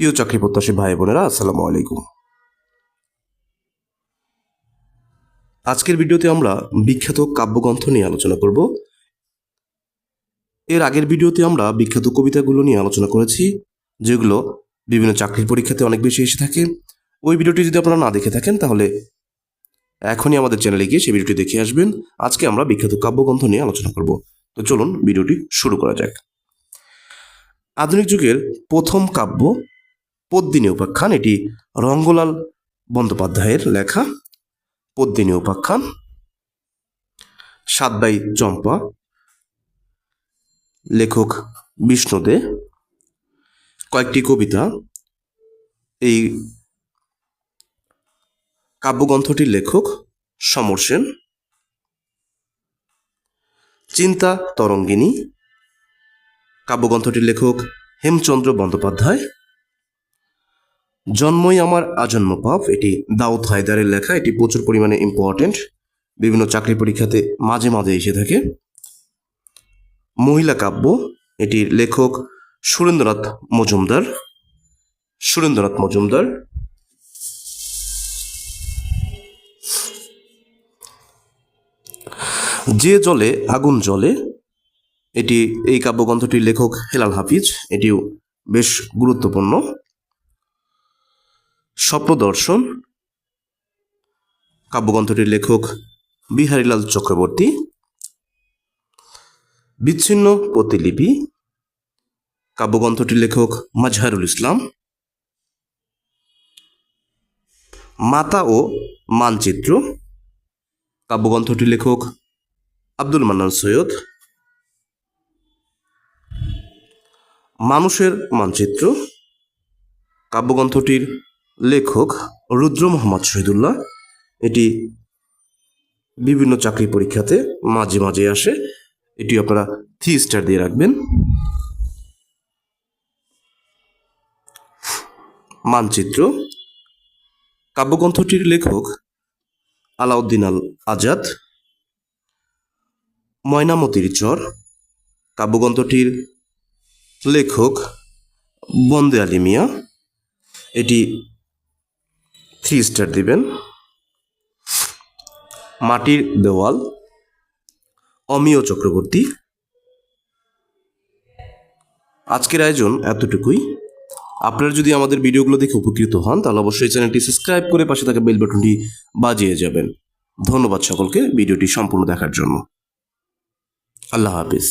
প্রিয় চাকরি প্রত্যাশী ভাই বোনেরা, আসসালামু আলাইকুম। আজকের ভিডিওতে আমরা বিখ্যাত কাব্যগ্রন্থ নিয়ে আলোচনা করব। এর আগের ভিডিওতে আমরা বিখ্যাত কবিতাগুলো নিয়ে আলোচনা করেছি, যেগুলো বিভিন্ন চাকরির পরীক্ষাতে অনেক বেশি এসে থাকে। ওই ভিডিওটি যদি আপনারা না দেখে থাকেন, তাহলে এখনই আমাদের চ্যানেলে গিয়ে সেই ভিডিওটি দেখে আসবেন। আজকে আমরা বিখ্যাত কাব্যগ্রন্থ নিয়ে আলোচনা করব। তো চলুন ভিডিওটি শুরু করা যাক। আধুনিক যুগের প্রথম কাব্য পদ্মিনী উপাখ্যান, এটি রঙ্গলাল বন্দ্যোপাধ্যায়ের লেখা। পদ্মিনী উপাখ্যান সাতবাই চম্পা, লেখক বিষ্ণুদে। কয়েকটি কবিতা, এই কাব্যগ্রন্থটির লেখক সমর সেন। চিন্তা তরঙ্গিনী, কাব্যগ্রন্থটির লেখক হেমচন্দ্র বন্দ্যোপাধ্যায়। জন্মই আমার আজন্ম পাপ। এটি দাউদ হায়দারের লেখা। এটি প্রচুর পরিমাণে ইম্পর্টেন্ট বিভিন্ন চাকরি পরীক্ষাতে মাঝে মাঝে এসে থাকে। মহিলা কাব্য। এটির লেখক সুরেন্দ্রনাথ মজুমদার। সুরেন্দ্রনাথ মজুমদার। যে জলে আগুন জলে এটি এই কাব্যগ্রন্থটির লেখক হেলাল হাফিজ। এটিও বেশ গুরুত্বপূর্ণ। স্বপ্নদর্শন, কাব্যগ্রন্থটির লেখক বিহারীলাল চক্রবর্তী, বিচ্ছিন্ন প্রতিলিপি, কাব্যগ্রন্থটির লেখক মাজহারুল ইসলাম, মাতা ও মানচিত্র, কাব্যগ্রন্থটির লেখক আব্দুল মান্নান সৈয়দ, মানুষের মানচিত্র, কাব্যগ্রন্থটির লেখক রুদ্র মোহাম্মদ শহীদুল্লাহ। এটি বিভিন্ন চাকরি পরীক্ষাতে মাঝে মাঝে আসে। এটি আপনারা থ্রি স্টার দিয়ে রাখবেন। মানচিত্র। কাব্যগ্রন্থটির লেখক আলাউদ্দিন আল আজাদ। ময়নামতির চর। কাব্যগ্রন্থটির লেখক বন্দে আলী মিয়া। এটি থ্রি স্টার দিবেন। মাটির দেওয়াল, অমিয় চক্রবর্তী। আজকের আয়োজন এতটুকুই। আপনারা যদি আমাদের ভিডিওগুলো দেখে উপকৃত হন, তাহলে অবশ্যই চ্যানেলটি সাবস্ক্রাইব করে পাশে থাকা বেল বাটনটি বাজিয়ে যাবেন। ধন্যবাদ সকলকে ভিডিওটি সম্পূর্ণ দেখার জন্য। আল্লাহ হাফিজ।